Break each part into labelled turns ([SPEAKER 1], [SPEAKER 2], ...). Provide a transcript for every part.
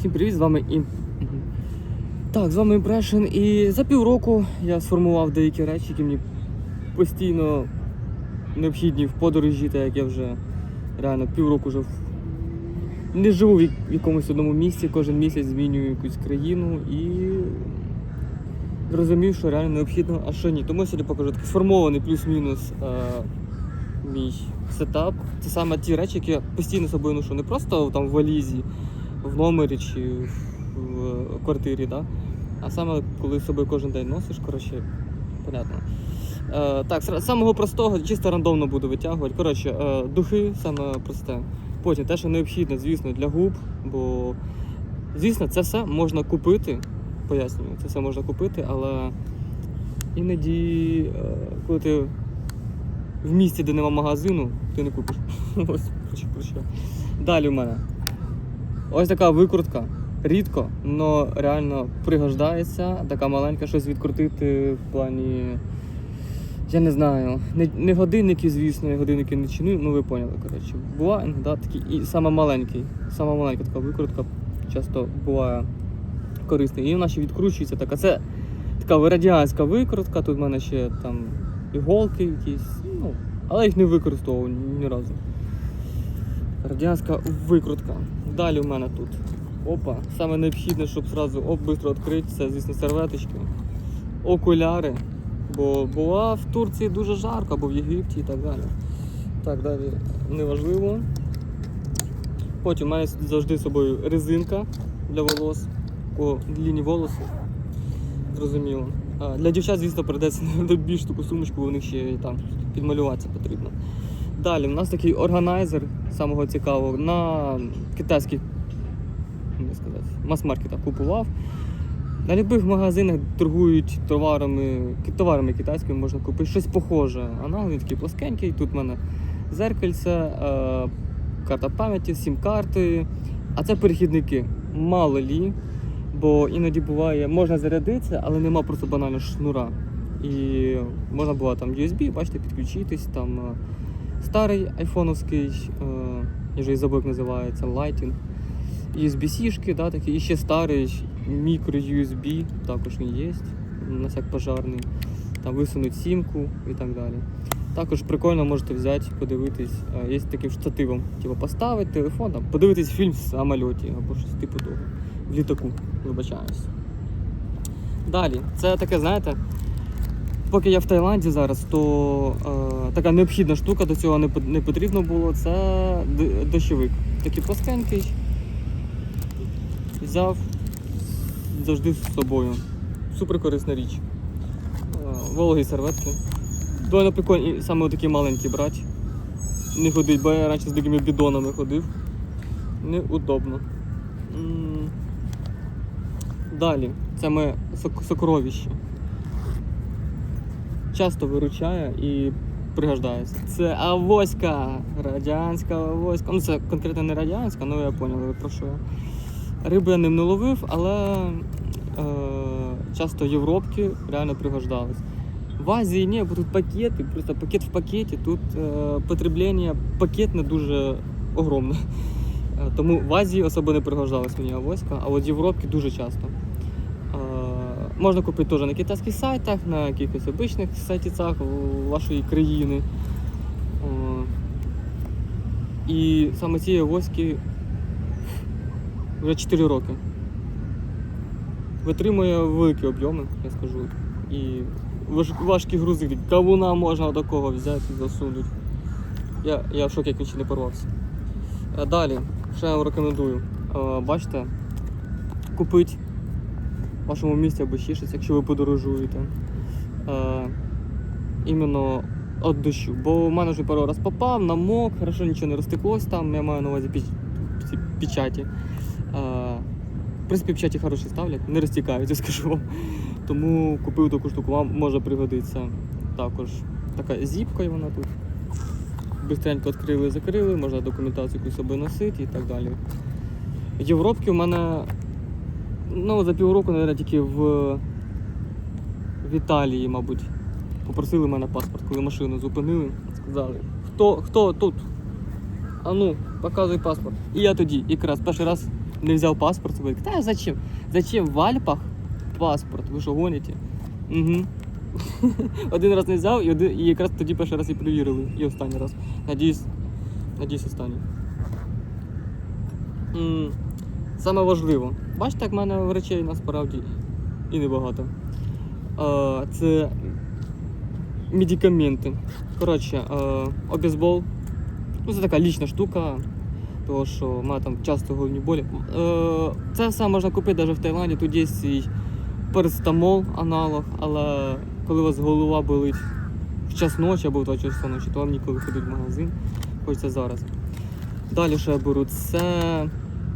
[SPEAKER 1] Всім привіт, з вами Ім. Так, з вами Impression. І за півроку я сформував деякі речі, які мені постійно необхідні в подорожі, так як я вже реально півроку вже не живу в якомусь одному місці, кожен місяць змінюю якусь країну і зрозумів, що реально необхідно, а що ні. Тому я сьогодні покажу такий сформований плюс-мінус е, мій сетап. Це саме ті речі, які я постійно собою ношу. Не просто там в валізі, в номері чи в, квартирі, да? а саме коли з собою кожен день носиш, коротше, понятно. Е, так, з самого простого, чисто рандомно буду витягувати. Коротше, е, духи саме просте. Потім те, що необхідно, звісно, для губ, бо звісно, це все можна купити. Пояснюю, це все можна купити, але іноді, е, коли ти в місті, де нема магазину, ти не купиш. Ось про що- Далі в мене. Ось така викрутка. Рідко, але реально пригождається. Така маленька щось відкрутити в плані. Я не знаю. Не, не годинники, звісно, я годинники не чину, ну ви поняли, коротше. Буває, да, такі, і саме маленький, саме маленька така викрутка часто буває корисна. І вона ще відкручується така. Це така радіанська викрутка, тут в мене ще там іголки якісь, ну, але їх не використовував ні разу. Радіанська викрутка. Далі в мене тут. Опа, саме необхідне, щоб зразу оп, швидко відкрити, це, звісно, серветочки, окуляри. Бо була в Турції дуже жарко, або в Єгипті і так далі. Так, далі неважливо. Потім мене завжди з собою резинка для волос, по длінні волоси. Зрозуміло. Для дівчат, звісно, прийдеться на більш таку сумочку, бо у них ще там підмалюватися потрібно. Далі, у нас такий органайзер самого цікавого на китайських мас-маркетах купував. На будь-яких магазинах торгують товарами, товарами китайськими можна купити щось похоже. Аналоги такі плоскенькі. Тут в мене зеркальце, е, карта пам'яті, сім-карти. А це перехідники. Мало лі, бо іноді буває, можна зарядитися, але нема просто банально шнура. І можна було там USB, бачите, підключитись, там е, старий айфоновський, е, я вже і забув, як називається, Lighting. USB-сішки, да, такі, і ще старий мікро USB, також він є, на всяк пожарний. Там висунуть сімку і так далі. Також прикольно можете взяти, подивитись, е, є таким штативом, типу поставити телефон, там, подивитись фільм в самольоті або щось типу того. В літаку, вибачаюсь. Далі, це таке, знаєте, поки я в Таїланді зараз, то е, така необхідна штука, до цього не, не потрібно було, це дощовик. Такий плоскенький. Взяв завжди з собою. Супер корисна річ. Е, Вологі серветки. Довольно прикольно, і саме такі маленькі брати. Не ходить, бо я раніше з такими бідонами ходив. Неудобно. Далі, це моє сокровище. Часто виручає і пригождається. Це авоська, радянська авоська. Ну це конкретно не радянська, але я поняв, про що. я. Риби я ним не ловив, але е, часто європки реально пригождались. В Азії ні, бо тут пакети, просто пакет в пакеті, тут е, потреблення пакетне дуже огромне. Е, Тому в Азії особо не пригождалась мені авоська, а от в Європі дуже часто. Можна купити теж на китайських сайтах, на якихось обичних сайтицях вашої країни. І саме ці авоськи вже 4 роки. Витримує великі об'єми, я скажу. І важкі грузи, кавуна можна такого взяти засунути. Я, я в шокі, як він ще не порвався. Е, Далі, що я вам рекомендую. Е, Бачите, купити вашому місті або ще якщо ви подорожуєте. Е, Іменно від дощу. Бо в мене вже пару раз попав, намок, хорошо нічого не розтеклось там, я маю на увазі піч, печаті. Е, В принципі, печаті хороші ставлять, не розтікаються, скажу вам. Тому купив таку штуку, вам може пригодитися. Також така зіпка вона тут. Бистренько відкрили, закрили, можна документацію якусь носити і так далі. Європки у мене ну, за півроку, мабуть, тільки в, в Італії, мабуть, попросили мене паспорт, коли машину зупинили, сказали, хто, хто тут? А ну, показуй паспорт. І я тоді якраз перший раз не взяв паспорт. Говорить, та зачем? Зачем в Альпах паспорт? Ви що гоните? Угу. Один раз не взяв і, один, і якраз тоді перший раз і перевірили. І останній раз. Надіюсь, надіюсь, останній. Саме важливо. Бачите, як в мене речей насправді і небагато. Е, Це медикаменти. Коротше, обезбол. Ну, це така лічна штука, тому що в там часто головні болі. Е, Це все можна купити навіть в Таїланді, тут є свій парацетамол аналог, але коли у вас голова болить в час ночі або в 2 часу ночі, то вам ніколи ходити в магазин. Хочеться зараз. Далі що я беру? Це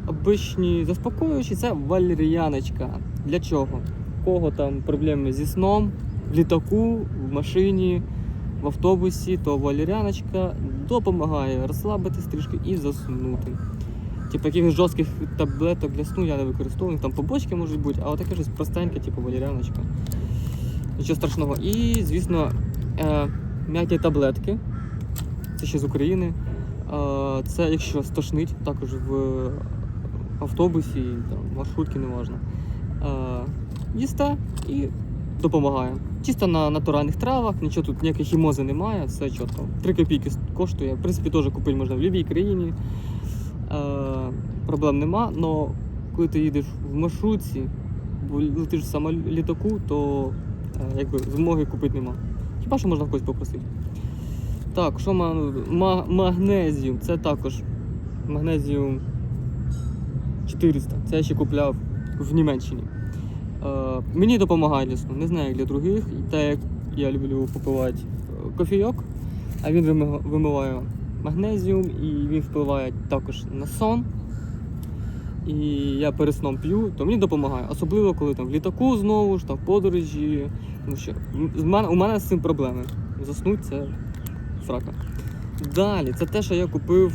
[SPEAKER 1] обичні заспокоюючі, це валеріаночка. Для чого? У кого там проблеми зі сном, в літаку, в машині, в автобусі, то валеріаночка допомагає розслабитись трішки і заснути. Типу якихось жорстких таблеток для сну я не використовую, там побочки можуть бути, а отаке щось простеньке, типу валеріаночка. Нічого страшного. І, звісно, е, м'які таблетки. Це ще з України. Е, Це якщо стошнить, також в автобусі, там, маршрутці, неважно. Е, Їсте і допомагає. Чисто на натуральних травах, нічого тут ніякої хімози немає, все чітко. 3 копійки коштує. В принципі, теж купити можна в будь-якій країні. Е, проблем нема, але коли ти їдеш в маршрутці, бо летиш в самолітаку, то е, якби змоги купити нема. Хіба що можна когось попросити. Так, що ма... Ма... магнезіум? Це також магнезіум 400. Це я ще купляв в Німеччині. Е, мені допомагає для сну, не знаю як для других. Те, як я люблю попивати е, кофійок, а він вимиває магнезіум і він впливає також на сон. І я перед сном п'ю, то мені допомагає. Особливо, коли там в літаку знову ж там в подорожі. Тому що у мене з цим проблеми. Заснуть це срака. Далі, це те, що я купив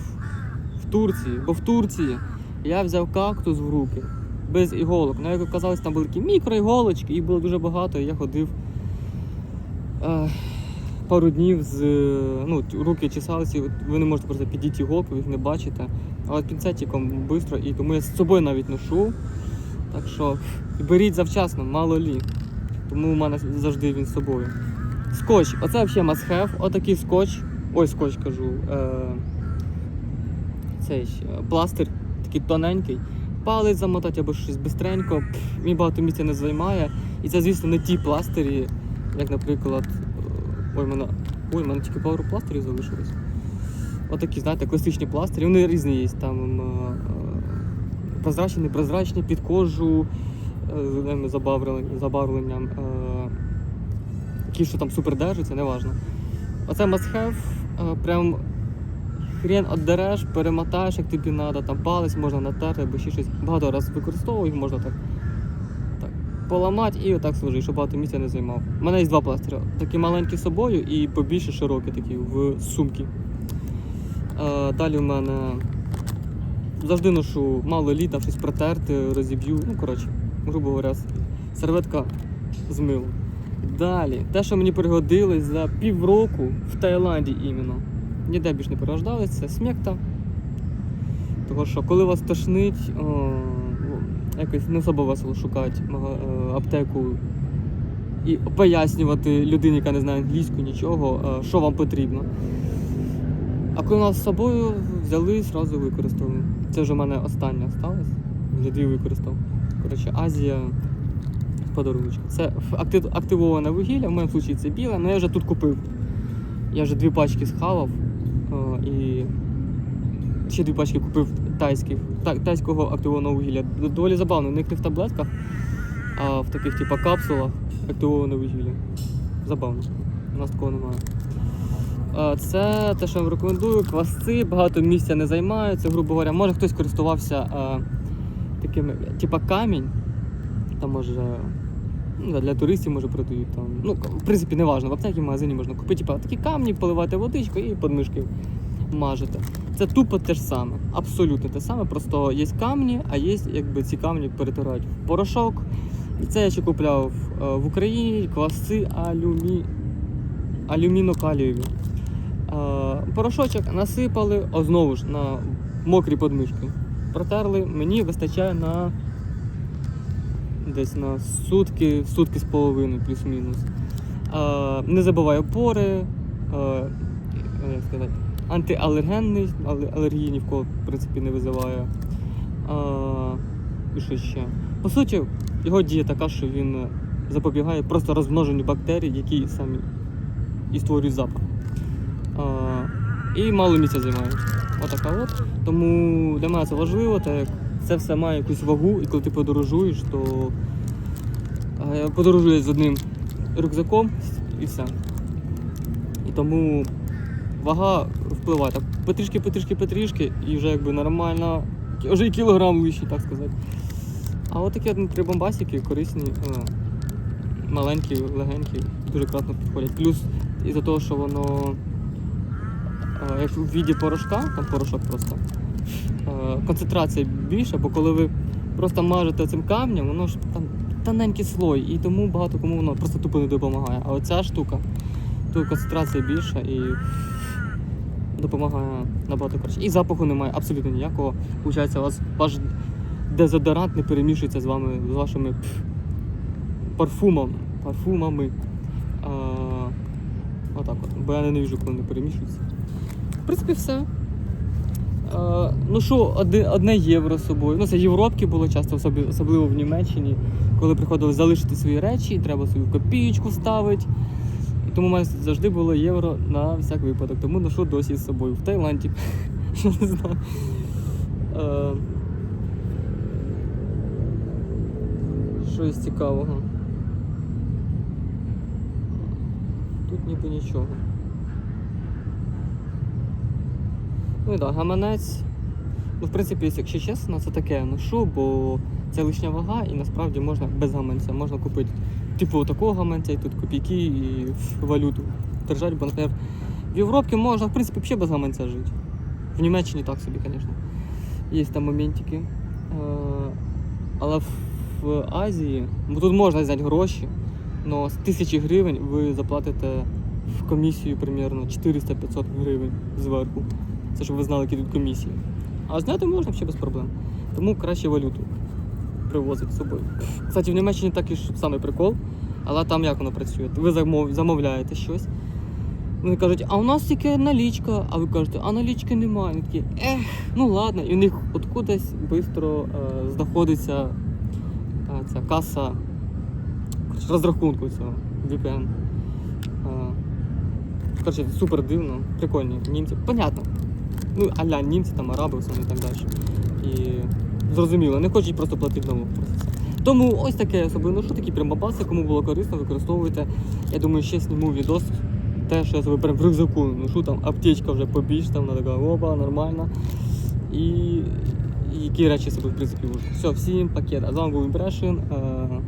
[SPEAKER 1] в Турції. Бо в Турції я взяв кактус в руки без іголок. Ну, як оказалось, там були такі мікроіголочки, їх було дуже багато, і я ходив е, пару днів з. Ну, руки чесалися, ви не можете просто підійти іголку, ви їх не бачите. Але пінцетиком швидко, і тому я з собою навіть ношу. Так що беріть завчасно, мало лі. Тому у мене завжди він з собою. Скотч, оце взагалі must have. Отакий скотч. Ой, скотч кажу. Е, цей е, пластир, такий тоненький. Палець замотати або щось бистренько. Він багато місця не займає. І це, звісно, не ті пластирі, як, наприклад. е, Ой, мене. Ой, мене тільки пару пластирів залишилось. Отакі, знаєте, класичні пластирі. Вони різні є. Там е, е, прозрачні, непрозрачні, під кожу з забарвленням Які, що там супер держаться, неважно. Оце must have. Прям хрен отдереш, перемотаєш, як тобі треба, там палець можна натерти або ще щось. Багато разів використовую, можна так, так поламати і отак служити, щоб багато місця не займав. У мене є два пластиря. Такі маленькі з собою і побільше широкі такі в сумці. Е, далі в мене завжди ношу мало літ, там щось протерти, розіб'ю. Ну, коротше, грубо говоря, серветка з милом. Далі, те, що мені пригодилось за півроку в Таїланді іменно. Ніде більш не пригождалось, це смекта. Тому що коли вас тошнить, о, ну, якось не особо весело шукати е, аптеку і пояснювати людині, яка не знає англійську, нічого, е, що вам потрібно. А коли нас з собою взяли, одразу використали. Це вже в мене останнє осталось. Вже дві використав. Коротше, Азія подарунок. Це активоване вугілля, в моєму випадку це біле, але я вже тут купив. Я вже дві пачки схавав е, і ще дві пачки купив тайських, тайського активованого вугілля. Доволі забавно, у них не в таблетках, а в таких типу капсулах активоване вугілля. Забавно. У нас такого немає. Е, Це те, що я вам рекомендую. Квасці, багато місця не займають. Це, грубо говоря, може хтось користувався е, такими, типа камінь. Там може ну, для туристів може продають там. Ну, в принципі, не важливо. В аптекі в магазині можна купити типа, такі камні, поливати водичкою і подмишки мажете. Це тупо те ж саме, абсолютно те саме. Просто є камні, а є якби ці камні перетирають в порошок. І це я ще купляв е, в Україні кваси алюмі... алюмінокалієві. Е, Порошочок насипали, знову ж на мокрі подмишки. протерли, мені вистачає на десь на сутки, сутки з половиною, плюс-мінус. Не забуваю опори, а, як сказати, антиалергенний, але алергії ні в кого в принципі не визиває. І що ще? По суті, його дія така, що він запобігає просто розмноженню бактерій, які самі і створюють запах. А, і мало місця займає. Отака от. Тому для мене це важливо, так як це все має якусь вагу, і коли ти подорожуєш, то подорожую з одним рюкзаком і все. І тому вага впливає так потрішки, потрішки, потрішки, і вже якби нормально, вже і кілограм лишній, так сказати. А от такі три бомбасики корисні, е, маленькі, легенькі, дуже кратно підходять. Плюс із-за того, що воно е, як в віді порошка, там порошок просто, концентрація більша, бо коли ви просто мажете цим камнем, воно ж там тоненький слой, і тому багато кому воно просто тупо не допомагає. А оця штука, тут концентрація більша і допомагає набагато краще. І запаху немає абсолютно ніякого. Получається, у вас ваш дезодорант не перемішується з вами, з вашими парфумом, парфумами. Отак от. Бо я ненавижу, коли не перемішуються. В принципі, все. А, ну що, одне, євро з собою. Ну, це європки було часто, особливо в Німеччині, коли приходили залишити свої речі, треба свою копієчку ставити. Тому у мене завжди було євро на всяк випадок. Тому ношу досі з собою. В Таїланді. Е, Щось цікавого. Тут ніби нічого. Ну і да, гаманець. Ну, в принципі, якщо чесно, це таке ношу, бо це лишня вага і насправді можна без гаманця. Можна купити типу такого гаманця, і тут копійки і валюту держати, бо, наприклад, в Європі можна, в принципі, взагалі без гаманця жити. В Німеччині так собі, звісно. Є там моментики. Е, Але в, Азії, бо тут можна взяти гроші, але з тисячі гривень ви заплатите в комісію примерно 400-500 гривень зверху. Це щоб ви знали, які тут комісії. А зняти можна ще без проблем. Тому краще валюту привозити з собою. Кстати, в Німеччині такий ж самий прикол, але там як воно працює? Ви замовляєте щось. Вони кажуть, а у нас тільки налічка, а ви кажете, а налічки немає. Вони такі, ех, ну ладно, і у них откудись швидко е, знаходиться е, ця каса коротше, розрахунку цього VPN. Е, коротше, супер дивно, прикольні німці. Понятно. Ну, аля німці, там араби основні і так далі. І зрозуміло, не хочуть просто платити нову. Тому ось таке я собі ношу, такі прямобаси, кому було корисно, використовуйте. Я думаю, ще зніму відос. Те, що я собі прям в рюкзаку ношу, там аптечка вже побільш, там вона така оба, нормально. І, і які речі собі в принципі вожу. Все, всім пакет. А з вами був. Е,